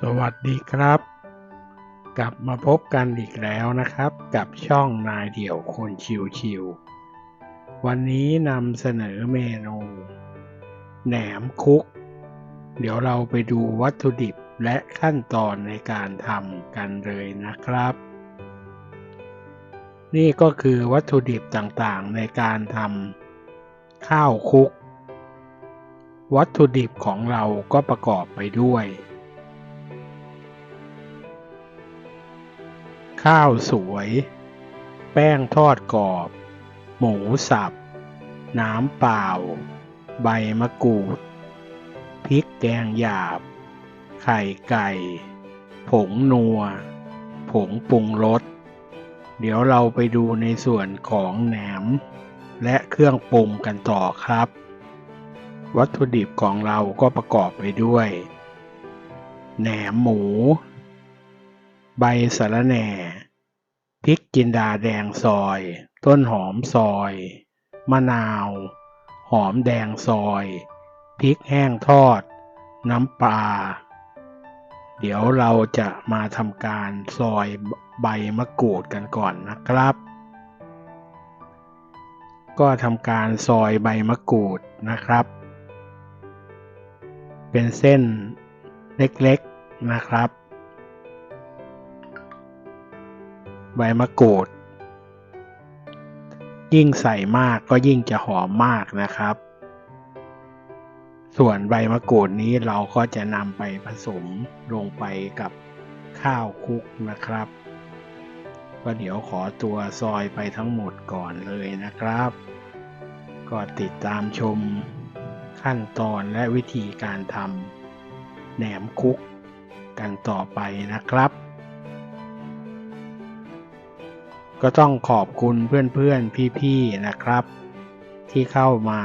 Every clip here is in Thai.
สวัสดีครับ กลับมาพบกันอีกแล้วนะครับ กับช่องนายเดี่ยวคนชิวๆวันนี้นำเสนอเมนูแหนมคุก เดี๋ยวเราไปดูวัตถุดิบและขั้นตอนในการทำกันเลยนะครับ นี่ก็คือวัตถุดิบต่างๆในการทำข้าวคุก วัตถุดิบของเราก็ประกอบไปด้วย ข้าวสวย แป้งทอดกรอบ หมูสับ น้ำเปล่า ใบมะกรูด พริกแกงหยาบ ไข่ไก่ ผงนัว ผงปรุงรส เดี๋ยวเราไปดูในส่วนของแหนม และเครื่องปรุงกันต่อครับ วัตถุดิบของเราก็ประกอบไปด้วย แหนมหมู ใบสะระแหน่ พริกจินดาแดงซอย ต้นหอมซอย มะนาว หอมแดงซอย พริกแห้งทอด น้ำปลา เดี๋ยวเราจะมาทำการซอยใบมะกรูดกันก่อนนะครับ ก็ทำการซอยใบมะกรูดนะครับ เป็นเส้นเล็กๆนะครับ ใบมะกรูด ยิ่งใส่มากก็ยิ่งจะหอมมากนะครับ ส่วนใบมะกรูดนี้เราก็จะนำไปผสมลงไปกับข้าวคุกนะครับก็เดี๋ยวขอตัวซอยไปทั้งหมดก่อนเลยนะครับ ก็ติดตามชมขั้นตอนและวิธีการทำแหนมคุกกันต่อไปนะครับ ก็ต้องขอบคุณเพื่อนๆ พี่ๆ นะครับ ที่เข้ามา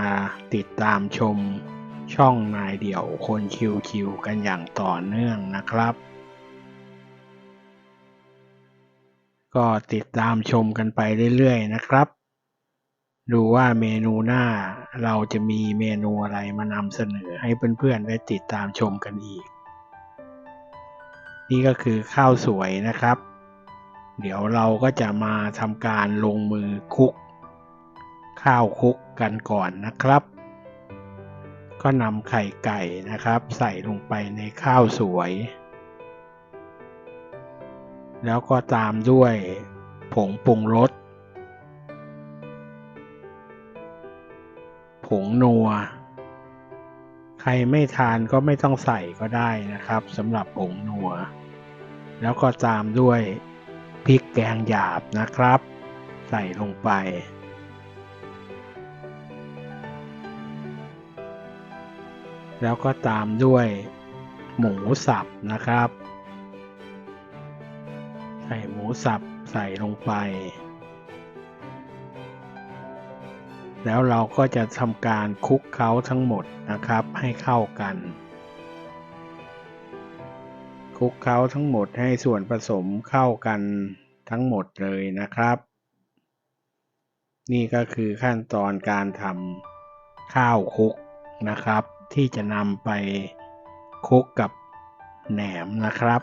ติดตามชมช่องนายเดี่ยวคนคิวๆ กันอย่างต่อเนื่องนะครับ ก็ติดตามชมกันไปเรื่อยๆ นะครับ ดูว่าเมนูหน้าเราจะมีเมนูอะไรมานำเสนอให้เพื่อนๆ ได้ติดตามชมกันอีก นี่ก็คือข้าวสวยนะครับ เดี๋ยวเราก็จะมาทำการลงมือคลุก ข้าวคลุกกันก่อนนะครับ ก็นำไข่ไก่นะครับ ใส่ลงไปในข้าวสวย แล้วก็ตามด้วยผงปรุงรสผงนัว ใครไม่ทานก็ไม่ต้องใส่ก็ได้นะครับสำหรับผงนัว แล้วก็ตามด้วย พริกแกงหยาบนะครับ ใส่ลงไป แล้วก็ตามด้วยหมูสับนะครับ ใส่หมูสับใส่ลงไป แล้วเราก็จะทำการคลุกเคล้าทั้งหมดนะครับให้เข้ากัน คลุกเคล้าทั้งหมดให้ส่วนผสมเข้ากันทั้งหมดเลยนะครับ นี่ก็คือขั้นตอนการทำข้าวคลุกนะครับ ที่จะนำไปคลุกกับแหนมนะครับ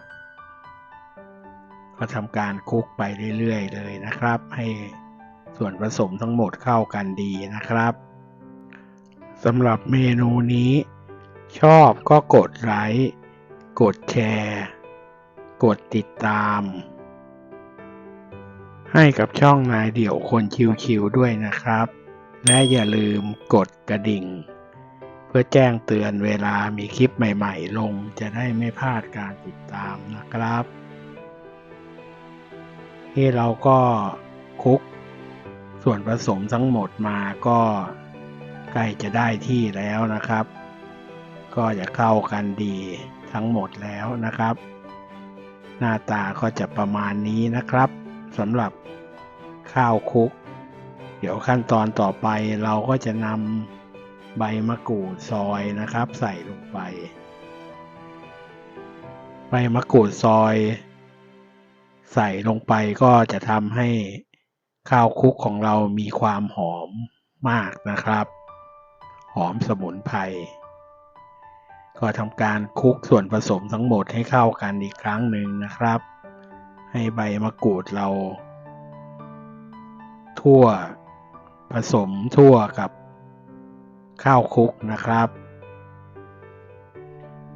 ก็ทำการคลุกไปเรื่อยๆเลยนะครับ ให้ส่วนผสมทั้งหมดเข้ากันดีนะครับสำหรับเมนูนี้ ชอบก็กดไลค์ กดแชร์ กดติดตาม ให้กับช่องนายเดี่ยวคนคิวๆด้วยนะครับ และอย่าลืมกดกระดิ่ง เพื่อแจ้งเตือนเวลามีคลิปใหม่ๆ ลงจะได้ไม่พลาดการติดตามนะครับ ที่เราก็คุก ส่วนผสมทั้งหมดมาก็ใกล้จะได้ที่แล้วนะครับ ก็จะเข้ากันดี ทั้งหมดแล้วนะครับ หน้าตาก็จะประมาณนี้นะครับสำหรับข้าวคุก เดี๋ยวขั้นตอนต่อไปเราก็จะนำใบมะกรูดซอยนะครับ ใส่ลงไป ใบมะกรูดซอย ใส่ลงไปก็จะทำให้ข้าวคุกของเรามีความหอมมากนะครับ หอมสมุนไพร ก็ทำการคลุกส่วนผสมทั้งหมดให้เข้ากันอีกครั้งหนึ่งนะครับ ให้ใบมะกรูดเรา ทั่วผสมทั่วกับข้าวคลุกนะครับ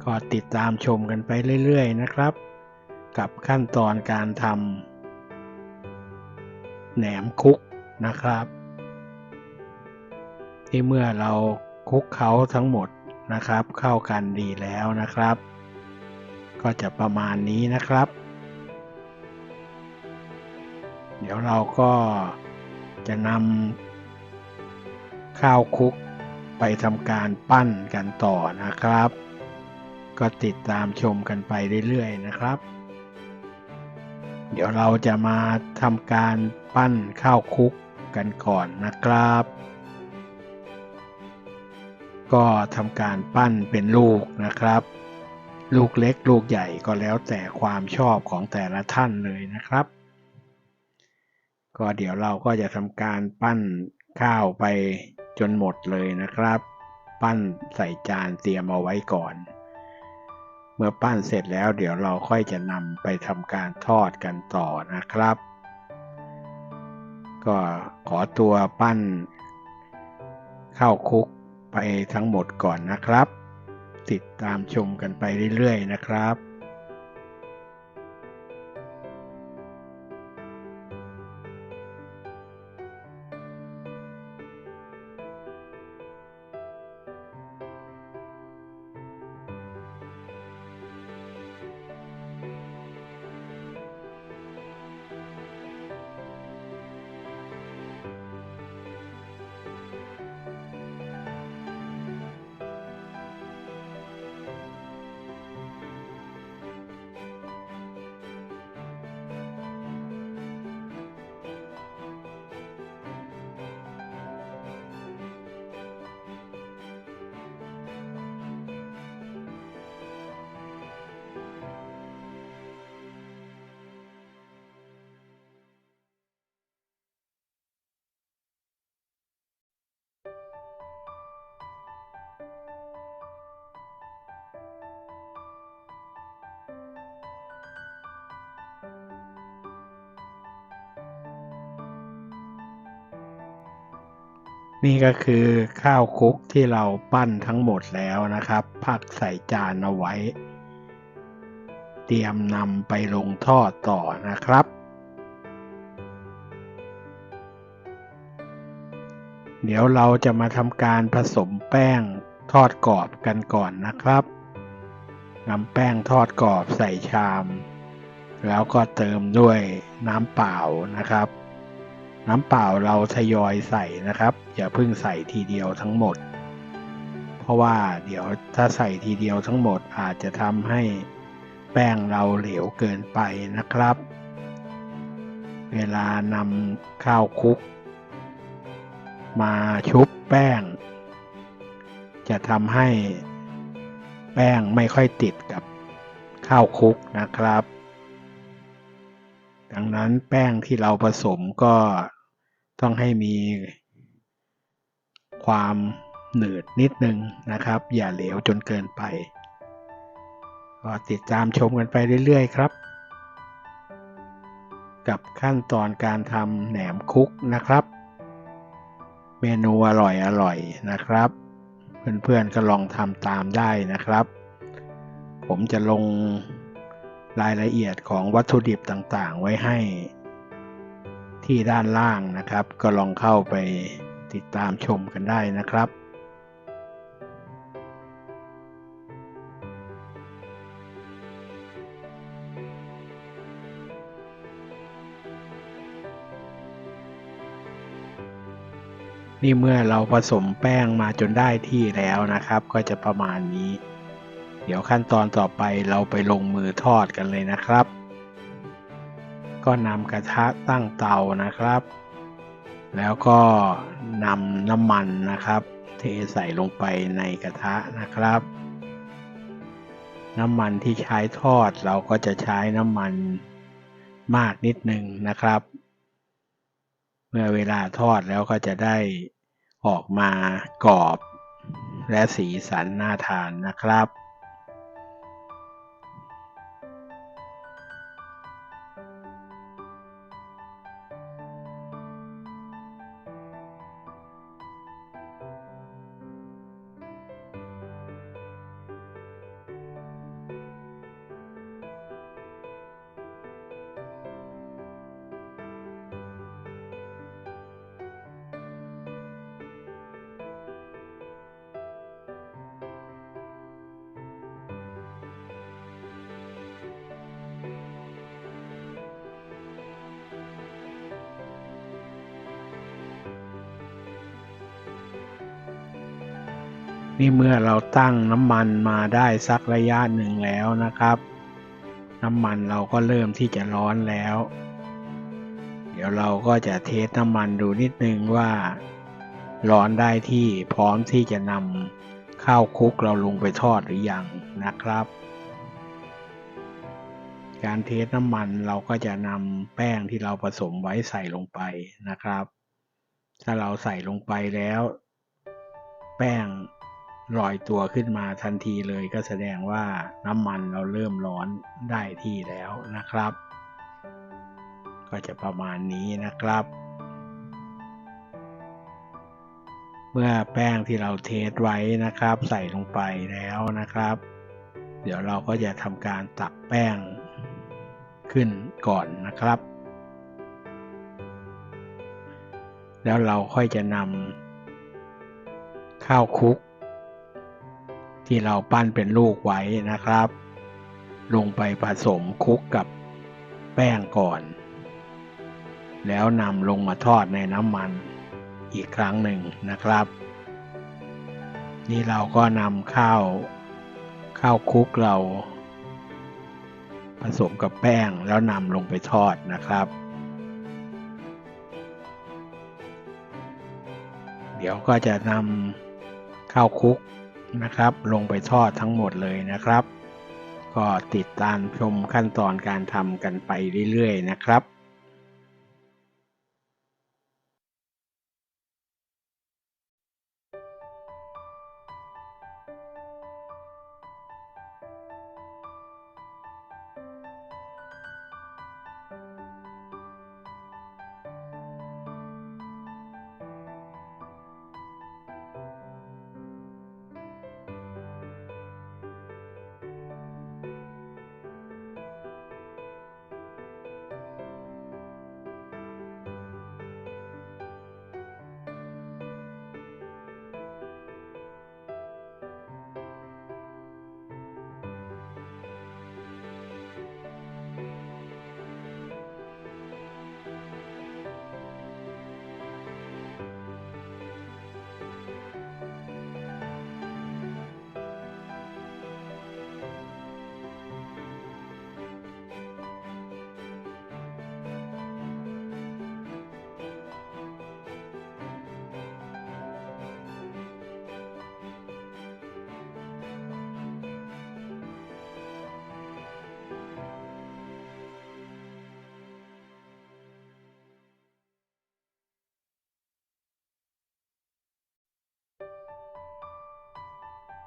ก็ติดตามชมกันไปเรื่อยๆนะครับ กับขั้นตอนการทำแหนมคุกนะครับ ที่เมื่อเราคุกเขาทั้งหมด นะครับ เข้ากันดีแล้วนะครับ ก็จะประมาณนี้นะครับ เดี๋ยวเราก็จะนำข้าวคุกไปทำการปั้นกันต่อนะครับ ก็ติดตามชมกันไปเรื่อยๆนะครับ เดี๋ยวเราจะมาทำการปั้นข้าวคุกกันก่อนนะครับ ก็ทำการปั้นเป็นลูกนะครับ ลูกเล็กลูกใหญ่ก็แล้วแต่ความชอบของแต่ละท่านเลยนะครับ ก็เดี๋ยวเราก็จะทำการปั้นข้าวไปจนหมดเลยนะครับ ปั้นใส่จานเตรียมเอาไว้ก่อน เมื่อปั้นเสร็จแล้วเดี๋ยวเราค่อยจะนำไปทำการทอดกันต่อนะครับ ก็ขอตัวปั้นข้าวคลุก ไปทั้งหมดก่อนนะครับ ติดตามชมกันไปเรื่อยๆนะครับ นี่ก็คือข้าวคุกที่เราปั้นทั้งหมดแล้วนะครับ พักใส่จานเอาไว้ เตรียมนำไปลงทอดต่อนะครับ เดี๋ยวเราจะมาทำการผสมแป้งทอดกรอบกันก่อนนะครับนำแป้งทอดกรอบใส่ชาม แล้วก็เติมด้วยน้ำเปล่านะครับ น้ำเปล่าเราทยอยใส่นะครับ อย่าเพิ่งใส่ทีเดียวทั้งหมด เพราะว่าเดี๋ยวถ้าใส่ทีเดียวทั้งหมดอาจจะทำให้แป้งเราเหลวเกินไปนะครับ เวลานำข้าวคุก มาชุบแป้ง จะทำให้แป้งไม่ค่อยติดกับข้าวคุกนะครับ ดังนั้นแป้งที่เราผสมก็ต้องให้มีความหนืดนิดนึงนะครับ อย่าเหลวจนเกินไปก็ติดตามชมกันไปเรื่อยๆครับ กับขั้นตอนการทำแหนมคุกนะครับ เมนูอร่อยๆนะครับ เพื่อนๆก็ลองทำตามได้นะครับ ผมจะลง รายละเอียดของวัตถุดิบต่างๆ ไว้ให้ที่ด้านล่างนะครับ ก็ลองเข้าไปติดตามชมกันได้นะครับ นี่เมื่อเราผสมแป้งมาจนได้ที่แล้วนะครับ ก็จะประมาณนี้ ดี๋ยวขั้นตอนต่อไปเราไปลงมือทอดกันเลยนะครับ ก็นำกระทะตั้งเตานะครับ แล้วก็นำน้ำมันนะครับ เทใส่ลงไปในกระทะนะครับ น้ำมันที่ใช้ทอดเราก็จะใช้น้ำมันมากนิดนึงนะครับ เมื่อเวลาทอดแล้วก็จะได้ออกมากรอบและสีสันน่าทานนะครับ นี่เมื่อเราตั้งน้ำมันมาได้สักระยะหนึ่งแล้วนะครับ น้ำมันเราก็เริ่มที่จะร้อนแล้ว เดี๋ยวเราก็จะเทสน้ำมันดูนิดนึงว่า ร้อนได้ที่พร้อมที่จะนำข้าวคุกเราลงไปทอดหรือยังนะครับ การเทสน้ำมันเราก็จะนำแป้งที่เราผสมไว้ใส่ลงไปนะครับ ถ้าเราใส่ลงไปแล้ว แป้ง ลอยตัวขึ้นมาทันทีเลยก็แสดงว่าน้ำมันเราเริ่มร้อนได้ที่แล้วนะครับ ก็จะประมาณนี้นะครับ เมื่อแป้งที่เราเทสไว้นะครับ ใส่ลงไปแล้วนะครับ เดี๋ยวเราก็จะทำการตักแป้งขึ้นก่อนนะครับ แล้วเราค่อยจะนำข้าวคลุก ที่เราปั้นเป็นลูกไว้นะครับ ลงไปผสมคลุกกับแป้งก่อน แล้วนำลงมาทอดในน้ำมันอีกครั้งหนึ่งนะครับ นี่เราก็นำข้าวข้าวคลุกเรา ผสมกับแป้งแล้วนำลงไปทอดนะครับ เดี๋ยวก็จะนำข้าวคลุก นะครับ ลงไปทอดทั้งหมดเลยนะครับ ก็ติดตามชมขั้นตอนการทำกันไปเรื่อยๆนะครับ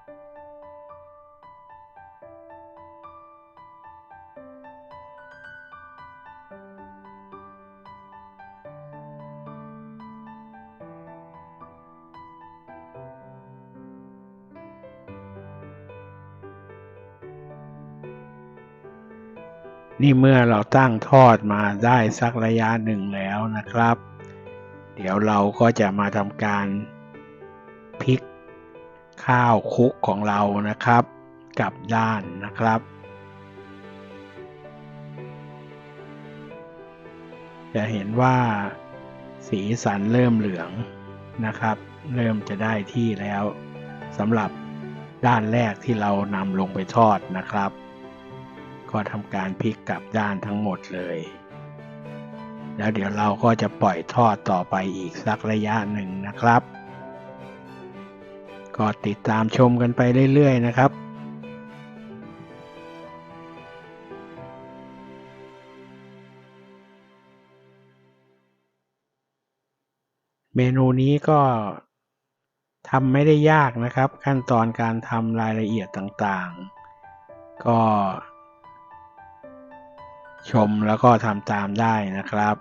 นี่เมื่อเราตั้งทอดมาได้สักระยะหนึ่งแล้วนะครับ เดี๋ยวเราก็จะมาทำการ ข้าวคุกของเรานะครับ กลับด้านนะครับ จะเห็นว่าสีสันเริ่มเหลืองนะครับ เริ่มจะได้ที่แล้วสำหรับด้านแรกที่เรานำลงไปทอดนะครับ ก็ทำการพลิกกลับด้านทั้งหมดเลย แล้วเดี๋ยวเราก็จะปล่อยทอดต่อไปอีกสักระยะหนึ่งนะครับ ก็ติดตามชมกันไปเรื่อยๆนะครับเมนูนี้ก็ทำไม่ได้ยากนะครับ ขั้นตอนการทำรายละเอียดต่างๆ ก็ ชมแล้วก็ทำตามได้นะครับ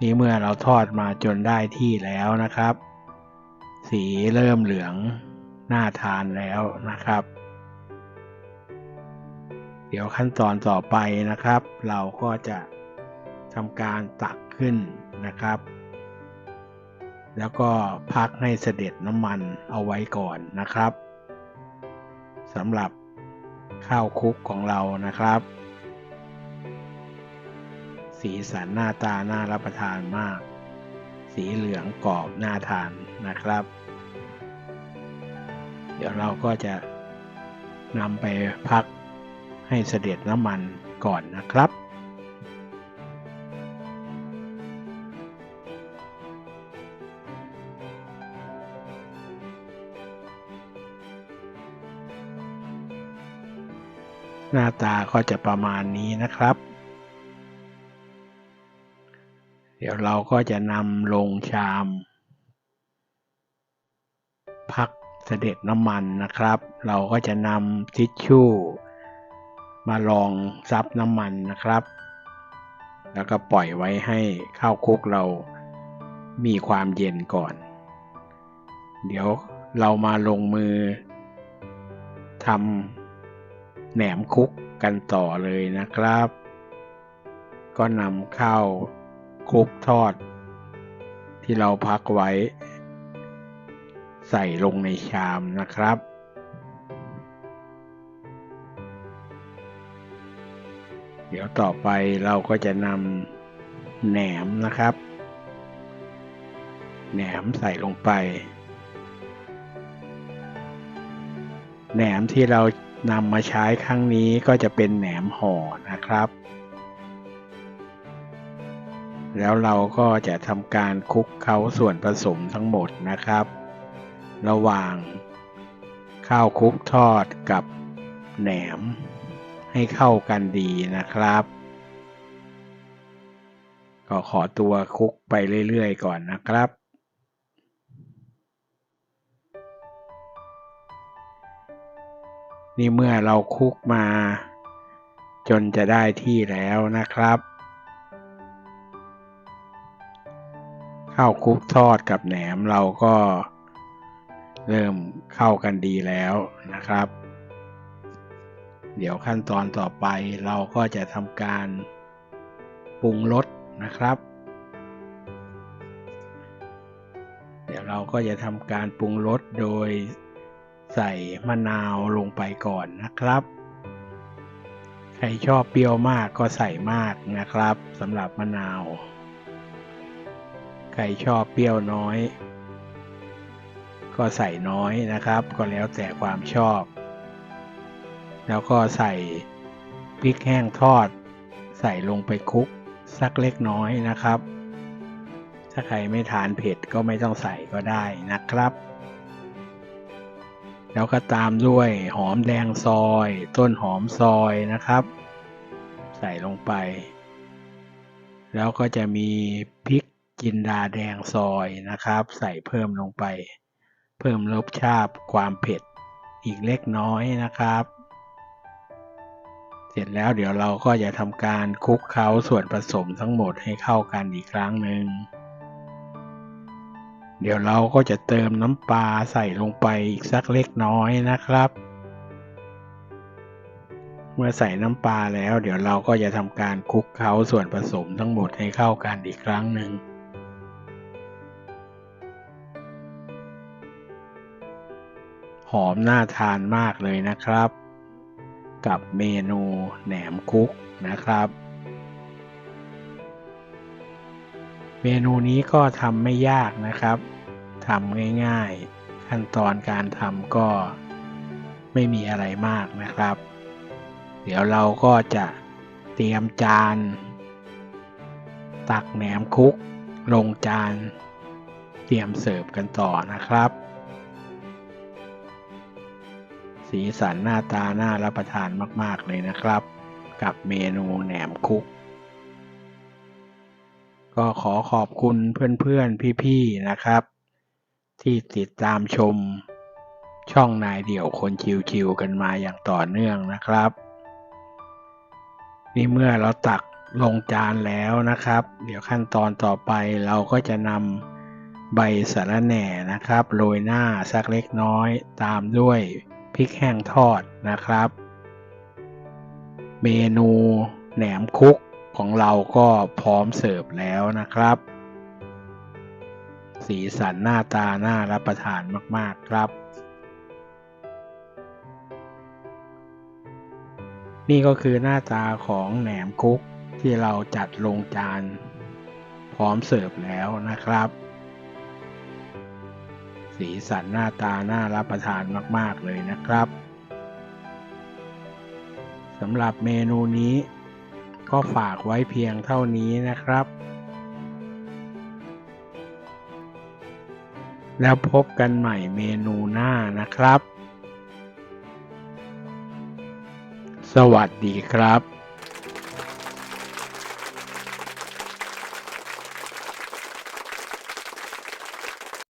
นี่เมื่อเราทอดมาจนได้ที่แล้วนะครับ สีเริ่มเหลืองน่าทานแล้วนะครับ เดี๋ยวขั้นตอนต่อไปนะครับ เราก็จะทำการตักขึ้นนะครับ แล้วก็พักให้เสด็จน้ำมันเอาไว้ก่อนนะครับสำหรับข้าวคลุกของเรานะครับ สีสันหน้าตาน่ารับประทานมาก สีเหลืองกรอบน่าทานนะครับ เดี๋ยวเราก็จะนำไปพักให้เสด็จน้ำมันก่อนนะครับหน้าตาก็จะประมาณนี้นะครับ ดี๋ยวเราก็จะนำลงชาม พักเสด็จน้ำมันนะครับ เราก็จะนำทิชชู่ มาลองซับน้ำมันนะครับ แล้วก็ปล่อยไว้ให้ข้าวคุกเรามีความเย็นก่อน เดี๋ยวเรามาลงมือทำแหนมคุกกันต่อเลยนะครับ ก็นำข้าว คลุกทอด ที่เราพักไว้ ใส่ลงในชามนะครับ เดี๋ยวต่อไปเราก็จะนำแหนมนะครับ แหนมใส่ลงไป แหนมที่เรานำมาใช้ครั้งนี้ก็จะเป็นแหนมห่อนะครับ แล้วเราก็จะทำการคลุกเคล้าส่วนผสมทั้งหมดนะครับ ระหว่าง ข้าวคลุกทอดกับแหนม ให้เข้ากันดีนะครับ ก็ขอตัวคลุกไปเรื่อยๆก่อนนะครับนี่เมื่อเราคลุกมา จนจะได้ที่แล้วนะครับ ข้าวคุกทอดกับแหนมเราก็เริ่มเข้ากันดีแล้วนะครับ เดี๋ยวขั้นตอนต่อไปเราก็จะทำการปรุงรสนะครับ เดี๋ยวเราก็จะทำการปรุงรสโดยใส่มะนาวลงไปก่อนนะครับ ใครชอบเปรี้ยวมากก็ใส่มากนะครับสำหรับมะนาว ใครชอบเปรี้ยวน้อย ก็ใส่น้อยนะครับ ก็แล้วแต่ความชอบ แล้วก็ใส่พริกแห้งทอด ใส่ลงไปคลุกสักเล็กน้อยนะครับ ถ้าใครไม่ทานเผ็ดก็ไม่ต้องใส่ก็ได้นะครับ แล้วก็ตามด้วยหอมแดงซอย ต้นหอมซอยนะครับ ใส่ลงไป แล้วก็จะมีพริก จินดาแดงซอยนะครับ ใส่เพิ่มลงไป เพิ่มรสชาติความเผ็ดอีกเล็กน้อยนะครับ เสร็จแล้วเดี๋ยวเราก็จะทำการคลุกเคล้าส่วนผสมทั้งหมดให้เข้ากันอีกครั้งหนึ่งเดี๋ยวเราก็จะเติมน้ำปลาใส่ลงไปอีกสักเล็กน้อยนะครับ เมื่อใส่น้ำปลาแล้ว เดี๋ยวเราก็จะทำการคลุกเคล้าส่วนผสมทั้งหมดให้เข้ากันอีกครั้งหนึ่ง อมน่าทานมากเลยนะครับ กับเมนูแหนมคุกนะครับ เมนูนี้ก็ทำไม่ยากนะครับทำง่ายๆ ขั้นตอนการทำก็ไม่มีอะไรมากนะครับ เดี๋ยวเราก็จะเตรียมจาน ตักแหนมคุก ลงจาน เตรียมเสิร์ฟกันต่อนะครับ สีสันหน้าตาน่ารับประทานมากๆเลยนะครับ กับเมนูแหนมคุก ก็ขอขอบคุณเพื่อนๆพี่ๆนะครับ ที่ติดตามชม ช่องนายเดี่ยวคนชิวๆกันมาอย่างต่อเนื่องนะครับ นี่เมื่อเราตักลงจานแล้วนะครับ เดี๋ยวขั้นตอนต่อไปเราก็จะนำใบสะระแหน่นะครับ โรยหน้าสักเล็กน้อยตามด้วย พริกแห้งทอดนะครับ เมนูแหนมคุกของเราก็พร้อมเสิร์ฟแล้วนะครับ สีสันหน้าตาน่ารับประทานมาก ๆ ครับ นี่ก็คือหน้าตาของแหนมคุกที่เราจัดลงจาน พร้อมเสิร์ฟแล้วนะครับ สีสันหน้าตาน่ารับประทานมาก ๆ เลยนะครับสำหรับเมนูนี้ ก็ฝากไว้เพียงเท่านี้นะครับ แล้วพบกันใหม่เมนูหน้านะครับ สวัสดีครับ